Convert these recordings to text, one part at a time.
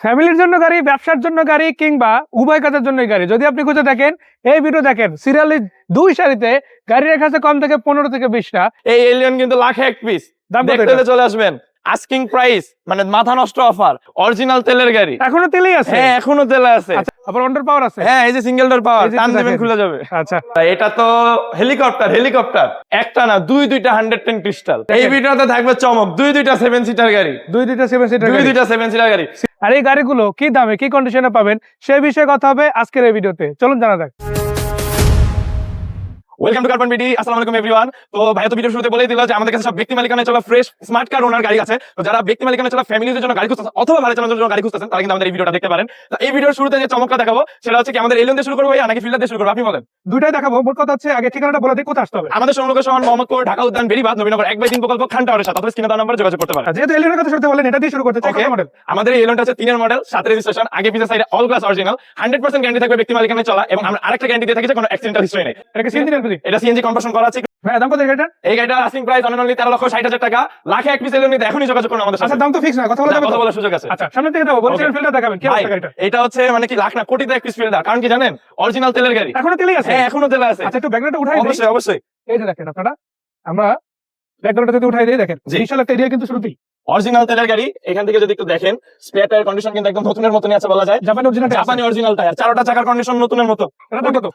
ফ্যামিলির জন্য গাড়ি ব্যবসার জন্য গাড়ি কিংবা উভয় কাজের জন্যই গাড়ি। যদি আপনি খুঁজে দেখেন এই ভিডিও দেখেন সিরিয়ালি দুই সারিতে গাড়ি রেখা আছে কম থেকে পনেরো থেকে বিশটা। এই এলিয়ন কিন্তু লাখে এক পিস দাম দেখতে চলে আসবেন। আস্কিং প্রাইস মানে মাথা নষ্ট অফার অরিজিনাল তেলের গাড়ি। এখনও তেলেই আছে? হ্যাঁ এখনও তেলে আছে। আচ্ছা আবার অন্ডার পাওয়ার আছে? হ্যাঁ এই যে সিঙ্গেল ডোর পাওয়ার টান দিবেন খুলে যাবে। আচ্ছা। এটা তো হেলিকপ্টার হেলিকপ্টার একটা না দুই দুইটা হান্ড্রেড টেন ক্রিস্টাল এই। ভিডিওতে থাকবে চমক। দুই দুইটা সেভেন সিটার গাড়ি। দুই দুইটা সেভেন সিটার দুই দুইটা সেভেন সিটার গাড়ি। আর এই গাড়িগুলো কি দামে কি কন্ডিশনে পাবেন সেই বিষয়ে কথা হবে আজকের এই ভিডিওতে চলুন জানা যাক। ওয়েলকাম টু কার্বন বিডি আসসালামু আলাইকুম এভরিওয়ান তো ভাই তো ভিডিও শুরুতে বলেই দিল যে আমাদের কাছে সব ব্যক্তি মালিকানায় চলা ফ্রেশ স্মার্ট কার ওনার গাড়ি আছে। তো যারা ব্যক্তি মালিকানায় চলা ফ্যামিলিদের জন্য গাড়ি খুঁজতেছেন অথবা ভাড়া চালানোর জন্য গাড়ি খুঁজতেছেন তারা কিন্তু আমাদের এই ভিডিওটা দেখতে পারেন। তো এই ভিডিওর শুরুতে যে চমকটা দেখাবো সেটা হচ্ছে কি আমাদের এলিয়ন দিয়ে শুরু করব নাকি ফিল্ডার দিয়ে শুরু করব? আপনি বলেন। দুইটাই দেখাবো। মোট কথা হচ্ছে আগে ঠিকানাটা বলে দিই কোথায় আসতে হবে? আমাদের মোহাম্মদপুর ঢাকা উদ্যান বেরিবাদ নবীনগর এক বাই তিন প্রকল্প খান টাওয়ারের সাথে। অথবা স্ক্রিনে নাম্বারে যোগাযোগ করতে পারেন। আর যেহেতু এলিয়নের কথা শুরুতে বলেন এটা দিয়ে শুরু করতে চাই মডেল আমাদের এই এলিয়নটা হচ্ছে তিনের মডেল সাত রেজিস্ট্রেশন আগে পিছে সাইডে all glass original hundred percent guarantee থাকবে ব্যক্তি মালিকানায় চলা এবং আমরা আরেকটা গ্যারান্টি দিয়ে থাকি যে কোনো অ্যাক্সিডেন্টাল হিস্ট্রি নেই। এটাকে সিএনজি এটা সিএনজি করা আছে ভাই দাম কত এটা এই গাড়িটার আসিং প্রাইস অনলি তেরো লক্ষ ষাট হাজার টাকা। লাখে এক পিস এলিয়ন নিতে এখনই যোগাযোগ করুন আমাদের আচ্ছা সাথে। দাম তো ফিক্স না কথা বলা যাবে কথা বলার সুযোগ আছে। আচ্ছা সামনে থেকে বলছিলেন. ফিল্ডার দেখাবেন কি অবস্থা গাড়িটা এটা হচ্ছে মানে কি লাখ না কোটিতে এক পিস ফিল্ডার কারণ কি জানেন? অরিজিনাল তেলের গাড়ি। এখনও তেলেই আছে? হ্যাঁ এখনও তেলে আছে। আচ্ছা একটু ব্যাকগ্রাউন্ডটা উঠাই অবশ্যই অবশ্যই। এই যে দেখেন আপনারা আমরা ব্যাকগ্রাউন্ডটা যদি উঠাই দিই দেখেন। বিশাল একটা এরিয়া কিন্তু শুরুতেই। অরিজিনাল তেলের গাড়ি এখান থেকে যদি একটু দেখেন স্পেয়ার টায়ার কন্ডিশন কিন্তু একদম নতুনের মতনই আছে বলা যায়। জাপানি অরিজিনাল জাপানি অরিজিনাল টায়ার চারোটা চাকার কন্ডিশন নতুনের মতো। এটা কত?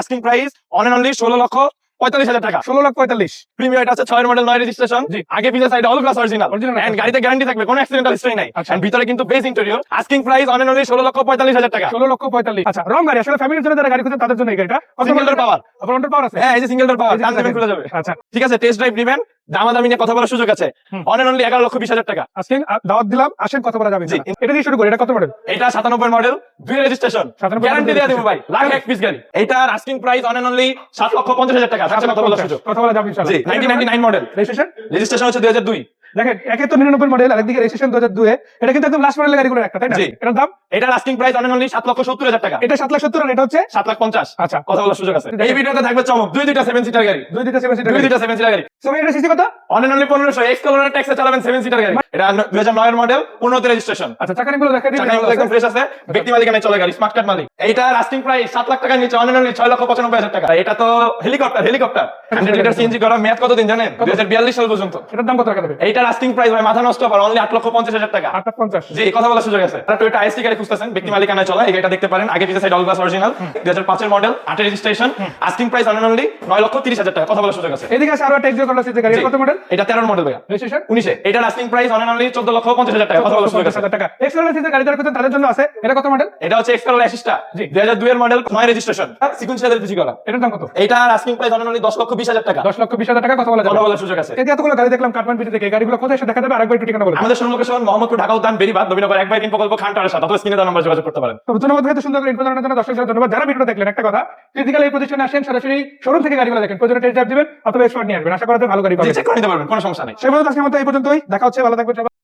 আস্কিং প্রাইস অন অনলি ষোলো লক্ষ পঁয়তাল্লিশ হাজার টাকা। ষোলো লাখ পঁয়তাল্লিশ। প্রিমিয়ার আছে ছয়ের মডেল নয় রেজিস্ট্রেশন জি। আগে পিছে side all glass original and. গাড়িতে গ্যারান্টি থাকবে কোনো অ্যাক্সিডেন্টাল হিস্ট্রি নাই। আচ্ছা। And ভিতরে কিন্তু base interior asking price on only ষোলো লক্ষ পঁয়তাল্লিশ হাজার টাকা। ষোলো লক্ষ পঁয়তাল্লিশ। আচ্ছা রং গাড়ি। আসলে ফ্যামিলির জন্য যারা গাড়ি তাদের জন্য এই গাড়িটা। সিঙ্গেল ডোর পাওয়ার অন্ডার পাওয়ার আছে। হ্যাঁ এই যে সিঙ্গেল ডোর পাওয়ার। খুলে যাবে। আচ্ছা। ঠিক আছে টেস্ট ড্রাইভ দিবেন দামাদামি নিয়ে কথা বলার সুযোগ আছে। অন অনলি এগারো লক্ষ বিশ হাজার টাকা। আজকে দাওয়াত দিলাম আসেন কথা বলা যাবে। এটা দিয়ে শুরু করি এটা কত মডেল এটা সাতানব্বই মডেল দুই রেজিস্ট্রেশন 97 গ্যারান্টি দিয়ে দেবো ভাই। লাখ এক পিস গাড়ি। এটার আস্কিং প্রাইস অন অনলি সাত লক্ষ পঞ্চাশ হাজার টাকা। কথা বলার সুযোগ। কথা বলা যাবে ninety ninety nine model registration registration হচ্ছে দুই হাজার দুই। দেখেন একে তো নিরানব্বই মডেল আরেকদিকে রেজিস্ট্রেশন দু হাজার দুয়ে এটা কিন্তু একদম লাস্ট মডেলের গাড়িগুলোর একটা তাই না? এটার দাম? এটার আস্কিং প্রাইস অন অনলি সাত লক্ষ সত্তর হাজার টাকা। এটা সাত লাখ সত্তর এটা হচ্ছে? সাত লাখ পঞ্চাশ। আচ্ছা। কথা বলার সুযোগ আছে। এই ভিডিওতে থাকবে চমক দুই দুইটা সেভেন সিটার গাড়ি। দুই দুইটা সেভেন সিটার দুই দুইটা সেভেন সিটার গাড়ি। সবাই এটা সিসি কত? অন অনলি পনেরোশো এক্স কালারের ট্যাক্সে চালাবেন সেভেন সিটার গাড়ি। এটা দুই হাজার নয়ের মডেল পনেরোতে রেজিস্ট্রেশন আচ্ছা চাকানিগুলো দেখা দিই একদম ফ্রেশ আছে। ব্যক্তি মালিকানায় চলে গাড়ি স্মার্ট কার্ড মালিক। এইটা আস্কিং প্রাইস সাত লাখ টাকার নিচে অন অনলি ছয় লক্ষ পঁচানব্বই হাজার টাকা। এটা তো helicopter helicopter hundred litre CNG করা মেয়াদ কতদিন জানেন? দুই হাজার বিয়াল্লিশ সাল পর্যন্ত। এটার দাম কত টাকা দেবে? এইটার আস্কিং প্রাইস ভাই মাথা নষ্ট আবার অনলি আট লক্ষ পঞ্চাশ হাজার টাকা। আট লাখ পঞ্চাশ। জি কথা বলার সুযোগ আছে। টয়োটা আইএসটি গাড়ি খুঁজতেছেন ব্যক্তি মালিকানায় চলা এই গাড়িটা দেখতে পারেন। আগে পিছে side all glass original model registration asking price on only lakh তিরিশ হাজার টাকা। কথা বলার সুযোগ আছে। এদিকে আছে আরও একটা এক্সিও গাড়ি এটা। কত মডেল এটা তেরোর মডেল ভাইয়া। রেজিস্ট্রেশন প্রাইস অন অনলি চোদ্দ লক্ষ পঞ্চাশ হাজার টাকা। কথা বলার সুযোগ আছে। টাকা। এক্সট্রা সিসি গাড়ি যারা তাদের জন্য আছে। এটা কত মডেল এটা হচ্ছে এক্সট্রা অ্যাসিস্টা জি। দুই হাজার দুইয়ের মডেল রেজিস্ট্রেশন করা। এটার দাম কত? এটার আস্কিং প্রাইস অন অনলি দশ লক্ষ বিশ হাজার টাকা। দশ লক্ষ বিশ হাজার টাকা কথা বলা যাবে। কথা বলার সুযোগ আছে। যে এতগুলো গাড়ি দেখলাম পিটি থেকে। এই গাড়িগুলো কোথায় এসে দেখা যাবে আরেকবার একটু ঠিকানা আমাদের মোহাম্মদপুর ঢাকা উদ্যান বেরিবাদ নবীনগর এক বাই তিন প্রকল্প খান সাথে অথবা স্ক্রিনে দেওয়া নাম্বার যোগাযোগ করতে পারেন। তো ধন্যবাদ ভাই সুন্দর করে জন্য ধন্যবাদ। যারা ভিডিও দেখলেন একটা কথা ফিজিক্যাল এই প্রতিষ্ঠানে আসেন সরাসরি শোরুম থেকে গাড়িগুলো দেখেন। প্রয়োজনে টেস্ট ড্রাইভ দিবেন অথবা এক্সপার্ট নিয়ে আসবেন। আশা করা যায় ভালো গাড়ি পাবেন। চেক করে নিতে পারবেন কোনো সমস্যা নেই। সেই পর্যন্ত আজকের মতো এই পর্যন্তই। দেখা হচ্ছে ভালো থাকবেন